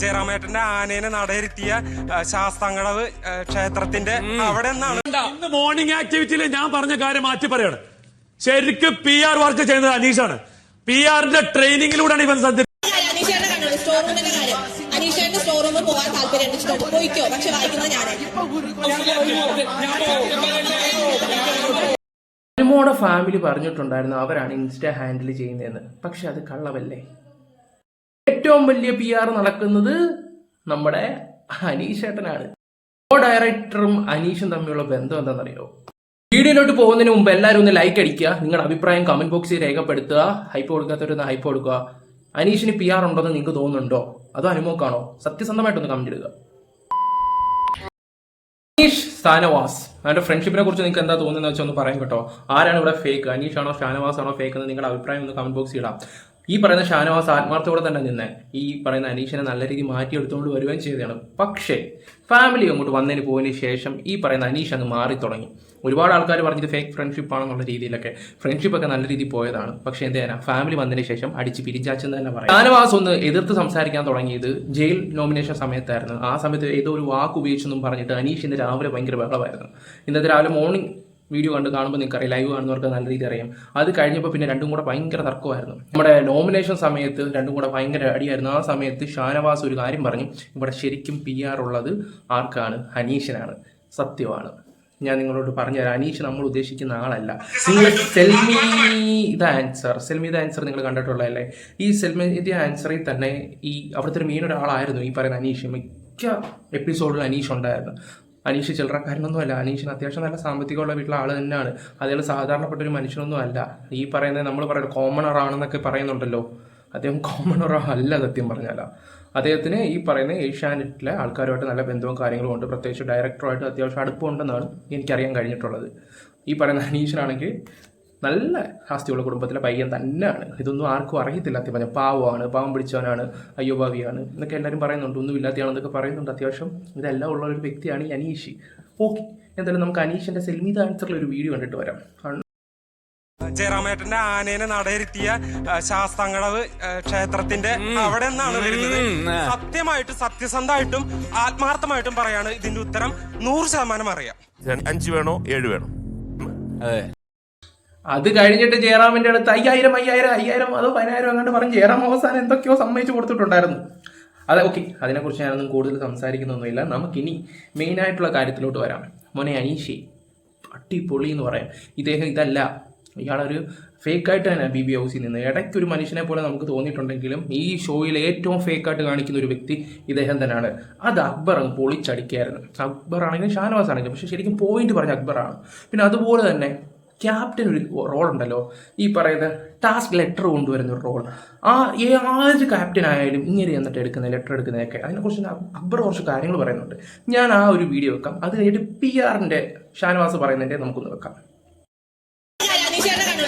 ജയറാമേട്ടന്റെ ആനേനെ നടയിരുത്തിയ ആ, ശാസ്താംകടവ് ക്ഷേത്രത്തിന്റെ അവിടെ നിന്നാണ്. ഇന്ന് മോർണിംഗ് ആക്ടിവിറ്റിയിൽ ഞാൻ പറഞ്ഞ കാര്യം മാറ്റി പറയാണ്. ശരിക്കും പി ആർ വർക്ക് ചെയ്യുന്നത് അനീഷാണ്. പി ആറിന്റെ ട്രെയിനിങ്ങിലൂടെയാണ് ഇവൻ സ്റ്റോർ റൂമിൽ പോകാൻ താല്പര്യം പോയിക്കോ? പക്ഷെ വായിക്കുന്നത് ഞാനായിരിക്കും അനുമോടെ ഫാമിലി പറഞ്ഞിട്ടുണ്ടായിരുന്നു അവരാണ് ഇൻസ്റ്റ ഹാൻഡിൽ ചെയ്യുന്നതെന്ന്. പക്ഷെ അത് കള്ളവല്ലേ? ഏറ്റവും വലിയ പി ആർ നടക്കുന്നത് നമ്മുടെ അനീഷ് ഏട്ടനാണ് കോ ഡയറക്ടറും അനീഷും തമ്മിലുള്ള ബന്ധം എന്താണെന്നറിയോ? വീഡിയോയിലോട്ട് പോകുന്നതിന് മുമ്പ് എല്ലാവരും ഒന്ന് ലൈക്ക് അടിക്കുക നിങ്ങളുടെ അഭിപ്രായം കമന്റ് ബോക്സിൽ രേഖപ്പെടുത്തുക ഹൈപ്പ് കൊടുക്കാത്തവരൊന്ന് ഹൈപ്പ് കൊടുക്കുക. അനീഷിന് പി ആർ ഉണ്ടോ എന്ന് നിങ്ങൾക്ക് തോന്നുന്നുണ്ടോ? അതോ അനുമോക്കാണോ? സത്യസന്ധമായിട്ടൊന്ന് കമന്റ് ഇടുക. അനീഷ് ഷാനവാസ് അവരുടെ ഫ്രണ്ട്ഷിപ്പിനെ കുറിച്ച് നിങ്ങൾക്ക് എന്താ തോന്നുന്നത് വെച്ചാൽ ഒന്ന് പറയാം കേട്ടോ. ആരാണ് ഇവിടെ ഫേക്ക് അനീഷ് ആണോ ഷാനവാസ് ആണോ ഫേക്ക് എന്ന് നിങ്ങളുടെ അഭിപ്രായം ഒന്ന് കമന്റ് ബോക്സിൽ ഇടാം. ഈ പറയുന്ന ഷാനവാസ് ആത്മാർത്ഥത്തോടെ തന്നെ നിന്ന് ഈ പറയുന്ന അനീഷിനെ നല്ല രീതിയിൽ മാറ്റിയെടുത്തുകൊണ്ട് വരുവാൻ ചെയ്തതാണ്. പക്ഷേ ഫാമിലി അങ്ങോട്ട് വന്നതിന് പോയതിന് ശേഷം ഈ പറയുന്ന അനീഷ് അങ്ങ് മാറി തുടങ്ങി. ഒരുപാട് ആൾക്കാർ പറഞ്ഞത് ഫേക്ക് ഫ്രണ്ട്ഷിപ്പ് ആണെന്നുള്ള രീതിയിലൊക്കെ ഫ്രണ്ട്ഷിപ്പ് ഒക്കെ നല്ല രീതിയിൽ പോയതാണ്. പക്ഷേ എന്ത് ചെയ്യാനാ? ഫാമിലി വന്നതിന് ശേഷം അടിച്ച് പിരിച്ചാച്ചെന്ന് തന്നെ പറയാം. ഷാനവാസ് ഒന്ന് എതിർത്ത് സംസാരിക്കാൻ തുടങ്ങിയത് ജയിൽ നോമിനേഷൻ സമയത്തായിരുന്നു. ആ സമയത്ത് ഏതോ ഒരു വാക്ക് ഉപയോഗിച്ചെന്നും പറഞ്ഞിട്ട് അനീഷ് ഇന്ന് രാവിലെ ഭയങ്കര ബഹളമായിരുന്നു. ഇന്നത്തെ രാവിലെ മോർണിംഗ് വീഡിയോ കണ്ട് കാണുമ്പോൾ നിങ്ങൾക്ക് അറിയാം ലൈവ് കാണുന്നവർക്ക് നല്ല രീതിയിൽ അറിയാം. അത് കഴിഞ്ഞപ്പോൾ പിന്നെ രണ്ടും കൂടെ ഭയങ്കര തർക്കമായിരുന്നു. നമ്മുടെ നോമിനേഷൻ സമയത്ത് രണ്ടും കൂടെ ഭയങ്കര അടിയായിരുന്നു. ആ സമയത്ത് ഷാനവാസ് ഒരു കാര്യം പറഞ്ഞു. ഇവിടെ ശരിക്കും പി ആർ ഉള്ളത് ആർക്കാണ്? ഹനീഷിനാണ് സത്യമാണ്. ഞാൻ നിങ്ങളോട് പറഞ്ഞുതരാം. അനീഷ് നമ്മൾ ഉദ്ദേശിക്കുന്ന ആളല്ല. നിങ്ങൾ sell me the answer sell me the answer നിങ്ങൾ കണ്ടിട്ടുള്ളതല്ലേ? ഈ സെൽമി ദ ആൻസറിൽ തന്നെ ഈ അവിടുത്തെ ഒരു മെയിൻ ഒരാളായിരുന്നു ഈ പറയുന്ന അനീഷ്. മിക്ക എപ്പിസോഡിൽ അനീഷ് ഉണ്ടായിരുന്നു. അനീഷ് ചില്ലറക്കാരനൊന്നും അല്ല അനീഷിന് അത്യാവശ്യം നല്ല സാമ്പത്തികമുള്ള വീട്ടിലെ ആൾ തന്നെയാണ്. അതേപോലെ സാധാരണപ്പെട്ട ഒരു മനുഷ്യനൊന്നും അല്ല ഈ പറയുന്നത് നമ്മൾ പറയുന്നത് കോമണർ ആണെന്നൊക്കെ പറയുന്നുണ്ടല്ലോ. അദ്ദേഹം കോമണർ അല്ല സത്യം പറഞ്ഞാല. അദ്ദേഹത്തിന് ഈ പറയുന്ന ഏഷ്യാനെറ്റിലെ ആൾക്കാരുമായിട്ട് നല്ല ബന്ധവും കാര്യങ്ങളും ഉണ്ട്. പ്രത്യേകിച്ച് ഡയറക്ടറുമായിട്ട് അത്യാവശ്യം അടുപ്പമുണ്ടെന്നാണ് എനിക്കറിയാൻ കഴിഞ്ഞിട്ടുള്ളത്. ഈ പറയുന്ന അനീഷിനാണെങ്കിൽ നല്ല ആസ്തിയുള്ള കുടുംബത്തിലെ പയ്യൻ തന്നെയാണ്. ഇതൊന്നും ആർക്കും അറിയത്തില്ല. അത്യം പറഞ്ഞാൽ പാവമാണ് പാവം പിടിച്ചവനാണ് അയ്യോഭാവിയാണ് എന്നൊക്കെ എല്ലാവരും പറയുന്നുണ്ട്. ഒന്നും ഇല്ലാത്തയാണെന്നൊക്കെ പറയുന്നുണ്ട് അത്യാവശ്യം. ഇതെല്ലാം ഉള്ള ഒരു വ്യക്തിയാണ് ഈ അനീഷ്. ഓക്കെ എന്തായാലും നമുക്ക് അനീഷിന്റെ സെൽമീത ആൻസറിൽ ഒരു വീഡിയോ കണ്ടിട്ട് വരാം. ജയറാമേട്ടന്റെ ആനേനെ നടയിരുത്തിയ ആ, ക്ഷേത്രത്തിന്റെ അവിടെ നിന്നാണ് വരുന്നത്. സത്യമായിട്ടും സത്യസന്ധമായിട്ടും ആത്മാർത്ഥമായിട്ടും പറയാണ് ഇതിന്റെ ഉത്തരം നൂറ് ശതമാനം അറിയാം. അഞ്ച് വേണോ? ഏഴ് വേണോ? അത്. കഴിഞ്ഞിട്ട് ജയറാമിന്റെ അടുത്ത് അയ്യായിരം അയ്യായിരം അയ്യായിരം അതോ പതിനായിരം അങ്ങോട്ട് പറഞ്ഞ് ജയറാം അവസാനം എന്തൊക്കെയോ സമ്മതിച്ചു കൊടുത്തിട്ടുണ്ടായിരുന്നു. അതെ ഓക്കെ അതിനെക്കുറിച്ച് ഞാനൊന്നും കൂടുതൽ സംസാരിക്കുന്നൊന്നുമില്ല. നമുക്കിനി മെയിൻ ആയിട്ടുള്ള കാര്യത്തിലോട്ട് വരാം. മോനെ അനീഷി അട്ടിപ്പൊളി എന്ന് പറയാം. ഇദ്ദേഹം ഇതല്ല. ഇയാളൊരു ഫേക്കായിട്ട് തന്നെ ബി ബി ഹൗസിൽ നിന്ന്. ഇടയ്ക്ക് ഒരു മനുഷ്യനെ പോലെ നമുക്ക് തോന്നിയിട്ടുണ്ടെങ്കിലും ഈ ഷോയിൽ ഏറ്റവും ഫേക്കായിട്ട് കാണിക്കുന്ന ഒരു വ്യക്തി ഇദ്ദേഹം തന്നെയാണ്. അത് അക്ബർ അങ്ങ് പൊളിച്ചടിക്കായിരുന്നു അക്ബർ ആണെങ്കിലും ഷാനവാസ് ആണെങ്കിലും പക്ഷേ ശരിക്കും പോയിന്റ് പറഞ്ഞ അക്ബറാണ് പിന്നെ അതുപോലെ തന്നെ ക്യാപ്റ്റൻ ഒരു റോൾ ഉണ്ടല്ലോ. ഈ പറയുന്ന ടാസ്ക് ലെറ്റർ കൊണ്ടുവരുന്ന ഒരു റോൾ ആ ഏത് ക്യാപ്റ്റൻ ആയാലും ഇങ്ങനെ എന്നിട്ട് എടുക്കുന്ന ലെറ്റർ എടുക്കുന്നതൊക്കെ അതിനെക്കുറിച്ച് അക്ബർ കുറച്ച് കാര്യങ്ങൾ പറയുന്നുണ്ട്. ഞാൻ ആ ഒരു വീഡിയോ വെക്കാം. അത് കഴിഞ്ഞിട്ട് പി ആറിന്റെ ഷാനവാസ് പറയുന്നതിന്റെ നമുക്കൊന്ന് വെക്കാം.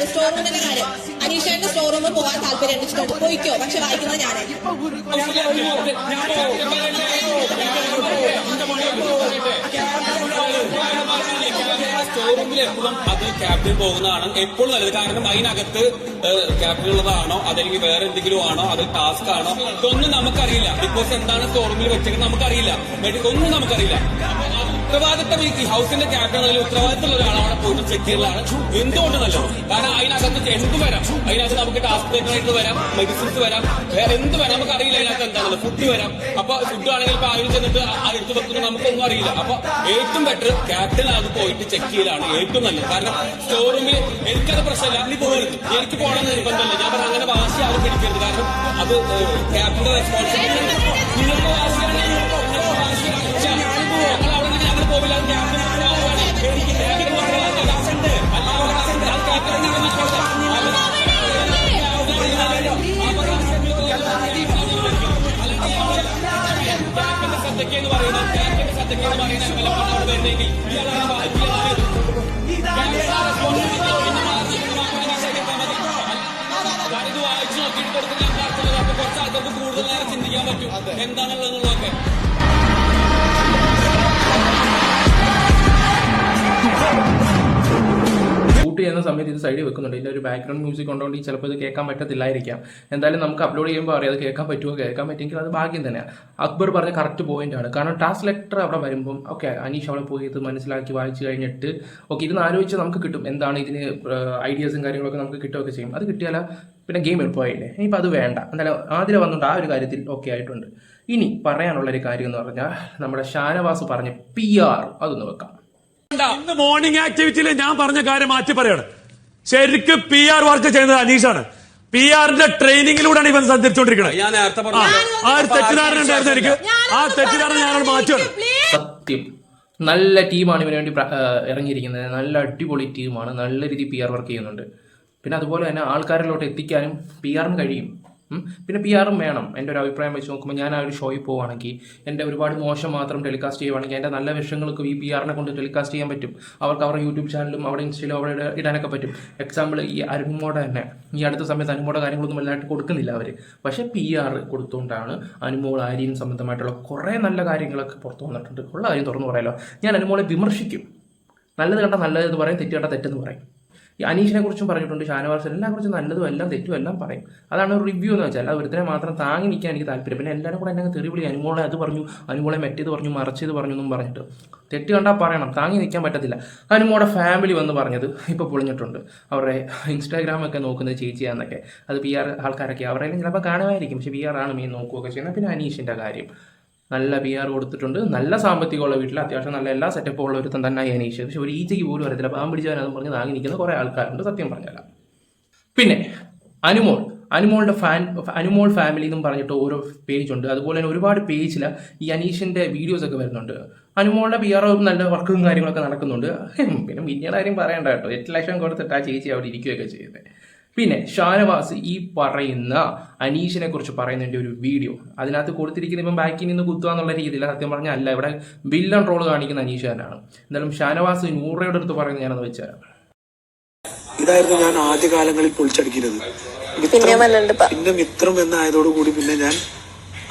സ്റ്റോർ റൂമിന്റെ കാര്യം. അനീഷയുടെ സ്റ്റോർ റൂമിൽ പോകാൻ താല്പര്യം പോയിക്കോ പക്ഷെ വായിക്കുന്നത് ഞാനായിരിക്കും എപ്പോഴും അത് ക്യാപ്റ്റൻ പോകുന്നതാണ്. എപ്പോഴും നല്ലത് കാരണം അതിനകത്ത് ക്യാപ്റ്റൻ ഉള്ളതാണോ അതല്ലെങ്കിൽ വേറെ എന്തെങ്കിലും ആണോ അത് ടാസ്ക് ആണോ ഇതൊന്നും നമുക്കറിയില്ല. ബിഗ് ബോസ് എന്താണ് സ്റ്റോറിൽ വെച്ചെങ്കിൽ നമുക്കറിയില്ല. ഒന്നും നമുക്കറിയില്ല. ഉത്തരവാദിത്തം ഈ ഹൗസിന്റെ ക്യാപ്റ്റൻ അതിൽ ഉത്തരവാദിത്തമുള്ള ഒരാൾ അവിടെ പോയിട്ട് ചെക്ക് ചെയ്യലാണ്. എന്തുകൊണ്ട് നല്ലത് കാരണം അതിനകത്ത് എന്ത് വരാം. അതിനകത്ത് നമുക്ക് ടാസ്ക് വരാം മെഡിസിൻസ് വരാം വേറെ എന്ത് വരാം നമുക്ക് അറിയില്ല അതിനകത്ത് എന്താണല്ലോ ഫുഡ് വരാം. അപ്പൊ ഫുഡ് ആണെങ്കിൽ ഇപ്പൊ ആരും ചെന്നിട്ട് അടുത്ത് വെക്കുന്നത് നമുക്കൊന്നും അറിയില്ല. അപ്പൊ ഏറ്റവും ബെറ്റർ ക്യാപ്റ്റൻ അത് പോയിട്ട് ചെക്ക് ചെയ്യലാണ് ഏറ്റവും നല്ലത്. കാരണം സ്റ്റോർ റൂമിൽ എനിക്കത് പ്രശ്നമില്ല. നീ പോകരുത് എനിക്ക് പോകണമെന്ന് നിർബന്ധമില്ല. ഞാൻ പറഞ്ഞ അങ്ങനെ വാശി ആരും പിടിക്കരുത്. കാരണം അത് ക്യാപ്റ്റന്റെ റെസ്പോൺസിബിലിറ്റി നിങ്ങൾക്ക് വാശിയാണെങ്കിൽ പറ്റും. എന്താണുള്ളതെന്നുള്ളതൊക്കെ ഷൂട്ട് ചെയ്യുന്ന സമയത്ത് ഇത് സൈഡിൽ വെക്കുന്നുണ്ട്. ഇതിന്റെ ഒരു ബാക്ക്ഗ്രൗണ്ട് മ്യൂസിക് കൊണ്ടുകൊണ്ട് ചിലപ്പോൾ ഇത് കേൾക്കാൻ പറ്റത്തില്ലായിരിക്കാം. എന്തായാലും നമുക്ക് അപ്ലോഡ് ചെയ്യുമ്പോൾ അറിയാം അത് കേൾക്കാൻ പറ്റുമോ കേൾക്കാൻ പറ്റുമെങ്കിൽ അത് ഭാഗ്യം തന്നെയാണ് അക്ബർ പറഞ്ഞ കറക്റ്റ് പോയിന്റാണ് കാരണം ട്രാൻസ്ലേറ്റർ ലെറ്റർ അവിടെ വരുമ്പം ഓക്കെ അനീഷ് അവിടെ പോയി ഇത് മനസ്സിലാക്കി വായിച്ചു കഴിഞ്ഞിട്ട് ഓക്കെ ഇരുന്ന് ആലോചിച്ച് നമുക്ക് കിട്ടും. എന്താണ് ഇതിന് ഐഡിയാസും കാര്യങ്ങളൊക്കെ നമുക്ക് കിട്ടുകയൊക്കെ ചെയ്യും. അത് കിട്ടിയാൽ പിന്നെ ഗെയിം എളുപ്പമായില്ലേ ഇനിയിപ്പോൾ അത് വേണ്ട. എന്തായാലും ആദ്യം വന്നുകൊണ്ട് ആ ഒരു കാര്യത്തിൽ ഓക്കെ ആയിട്ടുണ്ട്. ഇനി പറയാനുള്ള ഒരു കാര്യം എന്ന് പറഞ്ഞാൽ നമ്മുടെ ഷാനവാസ് പറഞ്ഞ പി ആർ അതൊന്ന് വെക്കാം. ഇന്ന് മോർണിംഗ് ആക്ടിവിറ്റിയിൽ ഞാൻ പറഞ്ഞ കാര്യം മാറ്റി പറയാണ്. ശരിക്ക് പി ആർ വർക്ക് ചെയ്യുന്നത് അനീഷാണ്. പി ആറിന്റെ ട്രെയിനിങ്ങിലൂടെയാണ് ഇവൻ സഞ്ചരിച്ചോണ്ടിരിക്കുന്നത് ഞാൻ നേരത്തെ ആ, ആ ഒരു തെറ്റിദ്ധാരണ ഉണ്ടായിരുന്നു എനിക്ക്. ആ തെറ്റിദ്ധാരണ ഞാനത് മാറ്റുകയാണ് സത്യം. നല്ല ടീമാണ് ഇവന് വേണ്ടി ഇറങ്ങിയിരിക്കുന്നത്. നല്ല അടിപൊളി ടീമാണ്. നല്ല രീതിയിൽ പി ആർ വർക്ക് ചെയ്യുന്നുണ്ട്. പിന്നെ അതുപോലെ തന്നെ ആൾക്കാരിലോട്ട് എത്തിക്കാനും പി ആറിന് കഴിയും. പിന്നെ പി ആറും വേണം. എന്റെ ഒരു അഭിപ്രായം വെച്ച് നോക്കുമ്പോൾ ഞാൻ ആ ഒരു ഷോയിൽ പോവുകയാണെങ്കിൽ എന്റെ ഒരുപാട് മോശം മാത്രം ടെലികാസ്റ്റ് ചെയ്യുവാണെങ്കിൽ എന്റെ നല്ല വിഷയങ്ങൾക്ക് ഈ പി ആറിനെ കൊണ്ട് ടെലികാസ്റ്റ് ചെയ്യാൻ പറ്റും. അവർക്ക് അവരുടെ യൂട്യൂബ് ചാനലും അവിടെ ഇൻസ്റ്റയിലും അവിടെ ഇടാനൊക്കെ പറ്റും. എക്സാമ്പിൾ ഈ അനുമോടെ തന്നെ. ഈ അടുത്ത സമയത്ത് അനുമോടെ കാര്യങ്ങളൊന്നും വലുതായിട്ട് കൊടുക്കുന്നില്ല അവർ പക്ഷേ പി ആർ കൊടുത്തുകൊണ്ടാണ് അനുമോൾ ആര്യൻ സംബന്ധമായിട്ടുള്ള കുറേ നല്ല കാര്യങ്ങളൊക്കെ പുറത്തു വന്നിട്ടുണ്ട്. ഉള്ള കാര്യം തുറന്നു പറയാലോ. ഞാൻ അനുമോളെ വിമർശിക്കും. നല്ലത് കണ്ടാൽ നല്ലത് എന്ന് പറയും തെറ്റ് കണ്ടാൽ തെറ്റെന്ന് പറയും. ഈ അനീഷിനെ കുറിച്ചും പറഞ്ഞിട്ടുണ്ട് ഷാനവാസ് എല്ലാം കുറിച്ചും നല്ലതും എല്ലാം തെറ്റും എല്ലാം പറയും. അതാണ് ഒരു റിവ്യൂ എന്ന് വെച്ചാൽ അത് ഒരുത്തിനെ മാത്രം താങ്ങി നിൽക്കാൻ എനിക്ക് താല്പര്യം. പിന്നെ എല്ലാവരും കൂടെ എന്നെ തെറി വിളി അനുമോളെ അത് പറഞ്ഞു അനുമോളെ മറ്റേത് പറഞ്ഞു മറിച്ചത് പറഞ്ഞു എന്നും പറഞ്ഞിട്ട്. തെറ്റ് കണ്ടാൽ പറയണം. താങ്ങി നിൽക്കാൻ പറ്റത്തില്ല. അനുമോടെ ഫാമിലി വന്ന് പറഞ്ഞത് ഇപ്പോൾ പൊളിഞ്ഞിട്ടുണ്ട്. അവരുടെ ഇൻസ്റ്റാഗ്രാമൊക്കെ നോക്കുന്നത് ചേച്ചിയാന്നൊക്കെ. അത് പി ആർ ആൾക്കാരൊക്കെ. അവരെല്ലാം ചിലപ്പോൾ കാണുമായിരിക്കും. പക്ഷേ പി ആർ ആണ് മീൻ നോക്കുകയൊക്കെ ചെയ്യുന്നത്. പിന്നെ അനീഷിന്റെ കാര്യം. നല്ല പി ആർ കൊടുത്തിട്ടുണ്ട്. നല്ല സാമ്പത്തികമുള്ള വീട്ടിൽ അത്യാവശ്യം നല്ല എല്ലാ സെറ്റപ്പും ഉള്ള ഒരുത്തൻ തന്നെ അനീഷ് പക്ഷെ ഒരു ഈച്ചയ്ക്ക് പോലും വരത്തില്ല പാമ്പ് പിടിച്ചവനെന്ന് പറഞ്ഞ് താങ്ങി നിൽക്കുന്ന കുറേ ആൾക്കാരുണ്ട്. സത്യം പറഞ്ഞാൽ പിന്നെ അനുമോൾ. അനുമോളുടെ ഫാൻ അനുമോൾ ഫാമിലി എന്നും പറഞ്ഞിട്ട് ഓരോ പേജ് ഉണ്ട് അതുപോലെ തന്നെ ഒരുപാട് പേജിൽ ഈ അനീഷിന്റെ വീഡിയോസ് ഒക്കെ വരുന്നുണ്ട്. അനുമോളുടെ പി ആർ നല്ല വർക്കും കാര്യങ്ങളൊക്കെ നടക്കുന്നുണ്ട്. പിന്നെ മിന്നിയുടെ കാര്യം പറയണ്ട കേട്ടോ. എട്ട് ലക്ഷം കൊടുത്തിട്ട് ആ ചേച്ചി അവിടെ ഇരിക്കുകയൊക്കെ ചെയ്യുന്നത് പിന്നെ ഷാനവാസ് ഈ പറയുന്ന അനീഷിനെ കുറിച്ച് പറയുന്നതിന്റെ ഒരു വീഡിയോ. അതിനകത്ത് കൊടുത്തിരിക്കുന്ന ഇപ്പം ബാക്കിൽ നിന്ന് കുത്തുക എന്നുള്ള രീതിയിൽ സത്യം പറഞ്ഞാൽ അല്ല ഇവിടെ വില്ലൻ റോൾ കാണിക്കുന്ന അനീഷ് തന്നെയാണ് എന്തായാലും ഷാനവാസ് നൂറയുടെ അടുത്ത് പറയുന്നത് ഞാനത് വെച്ചാൽ ഇതായിരുന്നു ഞാൻ ആദ്യകാലങ്ങളിൽ കാലങ്ങളിൽ പൊളിച്ചടിക്കുന്നത് പിന്നെ മിത്രം എന്നായതോടുകൂടി പിന്നെ ഞാൻ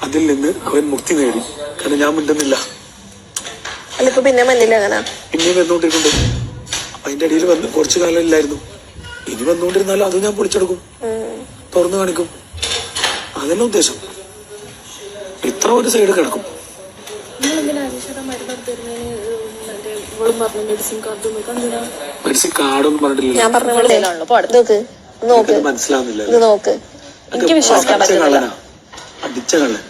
അതിൽ നിന്ന് അവൻ മുക്തി നേടി. കാരണം ഞാൻ മിണ്ടുന്നില്ല. പിന്നെ പിന്നെയും വന്നുകൊണ്ടിരിക്കുന്നുണ്ട് അപ്പൊ അതിന്റെ ഇടയിൽ വന്ന് കുറച്ചു കാലം ഇല്ലായിരുന്നു. ഇനി വന്നുകൊണ്ടിരുന്നാലും അത് ഞാൻ പൊളിച്ചെടുക്കും. തുറന്നു കാണിക്കും. അതല്ല ഉദ്ദേശം. ഇത്ര ഒരു സൈഡ് കിടക്കും. മെഡിസിൻ കാർഡും പറഞ്ഞിട്ടില്ല മനസ്സിലാവുന്നില്ല ഇത് നോക്ക്. എനിക്ക് വിശ്വസിക്കാൻ അടിച്ച കള്ളൻ.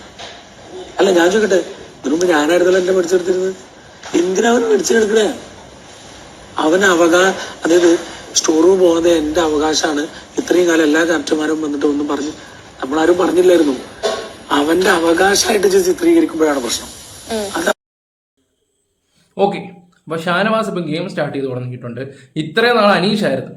അല്ല ഞാൻ ചോദിക്കട്ടെ ഇതിനു മുമ്പ് ഞാനായിരുന്നല്ലോ എന്റെ മേടിച്ചെടുത്തിരുന്നത്? എന്തിനാ അവൻ മേടിച്ചെടുക്കണേ? അവൻ അവകാ അതായത് സ്റ്റോർ റൂം പോകുന്നത് എന്റെ അവകാശമാണ്. ഇത്രയും കാലം എല്ലാ ക്യാപ്റ്റന്മാരും വന്നിട്ട് ഒന്നും പറഞ്ഞ് നമ്മളാരും പറഞ്ഞില്ലായിരുന്നു. അവന്റെ അവകാശമായിട്ട് ചിത്രീകരിക്കുമ്പോഴാണ് പ്രശ്നം. ഓക്കെ. അപ്പൊ ഷാനവാസ് ഇപ്പം ഗെയിം സ്റ്റാർട്ട് ചെയ്ത് തുടങ്ങിയിട്ടുണ്ട്. ഇത്രയും നാൾ അനീഷായിരുന്നു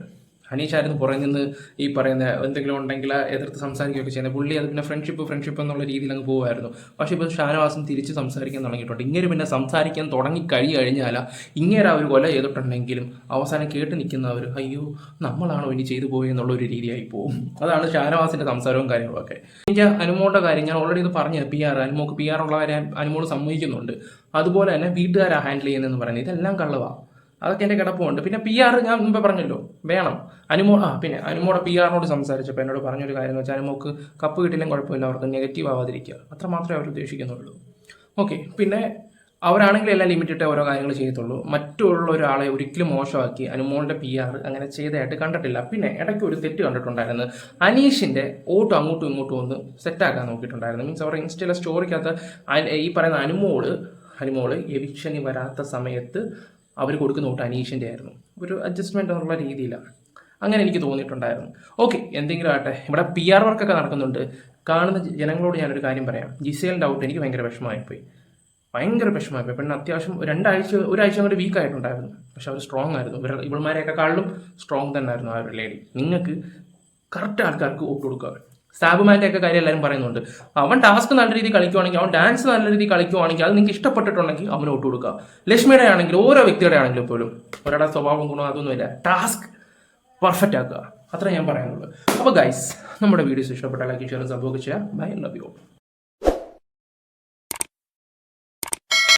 അനീഷായിരുന്നു പുറകിൽ നിന്ന് ഈ പറയുന്ന എന്തെങ്കിലും ഉണ്ടെങ്കിൽ എതിർത്ത് സംസാരിക്കുകയൊക്കെ ചെയ്യുന്നത്. പുള്ളി അത് പിന്നെ ഫ്രണ്ട്ഷിപ്പ് ഫ്രണ്ട്ഷിപ്പ് എന്നുള്ള രീതിയിൽ അങ്ങ് പോകുമായിരുന്നു പക്ഷേ ഇപ്പോൾ ഷാനവാസം തിരിച്ച് സംസാരിക്കാൻ തുടങ്ങിയിട്ടുണ്ട്. ഇങ്ങനെ പിന്നെ സംസാരിക്കാൻ തുടങ്ങി കഴി കഴിഞ്ഞാൽ ഇങ്ങനെ അവർ കൊല ചെയ്തിട്ടുണ്ടെങ്കിലും അവസാനം കേട്ട് നിൽക്കുന്നവർ അയ്യോ നമ്മളാണോ ഇനി ചെയ്തു പോയി എന്നുള്ള ഒരു രീതിയായി പോകും അതാണ് ഷാനവാസിന്റെ സംസാരവും കാര്യങ്ങളൊക്കെ എനിക്ക് അനുമോളുടെ കാര്യം ഞാൻ ഓൾറെഡി ഇത് പറഞ്ഞു പി ആർ അനുമോക്ക് പി ആർ ഉള്ള കാര്യം അനുമോൾ സമ്മതിക്കുന്നുണ്ട്. അതുപോലെ തന്നെ വീട്ടുകാരാണ് ഹാൻഡിൽ ചെയ്യുന്നതെന്ന് പറയുന്നത്. ഇതെല്ലാം കള്ളവാ. അതൊക്കെ എന്റെ കിടപ്പുണ്ട്. പിന്നെ പി ആർ ഞാൻ മുമ്പേ പറഞ്ഞല്ലോ വേണം. അനുമോ ആ പിന്നെ അനുമോടെ പി ആറിനോട് സംസാരിച്ചപ്പോൾ എന്നോട് പറഞ്ഞൊരു കാര്യം എന്ന് വെച്ചാൽ അനുമോക്ക് കപ്പ് കിട്ടില്ലെങ്കിൽ കുഴപ്പമില്ല അവർക്ക് നെഗറ്റീവ് ആവാതിരിക്കുക. അത്ര മാത്രമേ അവർ ഉദ്ദേശിക്കുന്നുള്ളൂ. ഓക്കെ പിന്നെ അവരാണെങ്കിൽ എല്ലാം ലിമിറ്റിട്ട് ഓരോ കാര്യങ്ങൾ ചെയ്യത്തുള്ളൂ. മറ്റുള്ള ഒരാളെ ഒരിക്കലും മോശമാക്കി അനുമോളുടെ പി ആർ അങ്ങനെ ചെയ്തതായിട്ട് കണ്ടിട്ടില്ല. പിന്നെ ഇടയ്ക്ക് ഒരു തെറ്റ് കണ്ടിട്ടുണ്ടായിരുന്നു. അനീഷിന്റെ ഓട്ടോ അങ്ങോട്ടും ഇങ്ങോട്ടും ഒന്ന് സെറ്റാക്കാൻ നോക്കിയിട്ടുണ്ടായിരുന്നു. മീൻസ് അവരുടെ ഇൻസ്റ്റയിലെ സ്റ്റോറിക്കകത്ത് ഈ പറയുന്ന അനുമോൾ അനുമോൾ എവിക്ഷനി വരാത്ത സമയത്ത് അവർ കൊടുക്കുന്ന ഓട്ട് അനീഷിന്റെ ആയിരുന്നു. ഒരു അഡ്ജസ്റ്റ്മെന്റ് എന്നുള്ള രീതിയിലാണ്. അങ്ങനെ എനിക്ക് തോന്നിയിട്ടുണ്ടായിരുന്നു. ഓക്കെ എന്തെങ്കിലും ആട്ടെ ഇവിടെ പി ആർ വർക്കൊക്കെ നടക്കുന്നുണ്ട്. കാണുന്ന ജനങ്ങളോട് ഞാനൊരു കാര്യം പറയാം. ജിസേലിന്റെ ഡൗട്ട് എനിക്ക് ഭയങ്കര വിഷമമായിപ്പോയി. ഭയങ്കര വിഷമമായിപ്പോയി. പിന്നെ അത്യാവശ്യം രണ്ടാഴ്ച ഒരാഴ്ച അങ്ങോട്ട് വീക്ക് ആയിട്ടുണ്ടായിരുന്നു. പക്ഷെ അവർ സ്ട്രോങ് ആയിരുന്നു. ഇവർ ഇവൾമാരെയൊക്കെ കാളിലും സ്ട്രോങ് തന്നെ ആയിരുന്നു ആ ഒരു ലേഡി നിങ്ങൾക്ക് കറക്റ്റ് ആൾക്കാർക്ക് വോട്ട് കൊടുക്കുക സാബുമാന്റെ ഒക്കെ കാര്യം എല്ലാവരും പറയുന്നുണ്ട്. അവൻ ടാസ്ക് നല്ല രീതിയിൽ കളിക്കുവാണെങ്കിൽ അവൻ ഡാൻസ് നല്ല രീതിയിൽ കളിക്കുവാണെങ്കിൽ അത് നിങ്ങൾക്ക് ഇഷ്ടപ്പെട്ടിട്ടുണ്ടെങ്കിൽ അവന് വോട്ട് കൊടുക്കുക. ലക്ഷ്മിയുടെ ആണെങ്കിലും ഓരോ വ്യക്തിയുടെ ആണെങ്കിലും പോലും ഒരാളുടെ സ്വഭാവം ഗുണം അതൊന്നുമില്ല ടാസ്ക് പെർഫെക്റ്റ് ആക്കുക. അത്ര ഞാൻ പറയാനുള്ളൂ. അപ്പോൾ ഗൈസ് നമ്മുടെ വീഡിയോസ് ഇഷ്ടപ്പെട്ടാൽ ലൈക്ക് ഷെയർ സബ്ബോക്ക് ചെയ്യുക ബൈ ലവ് യു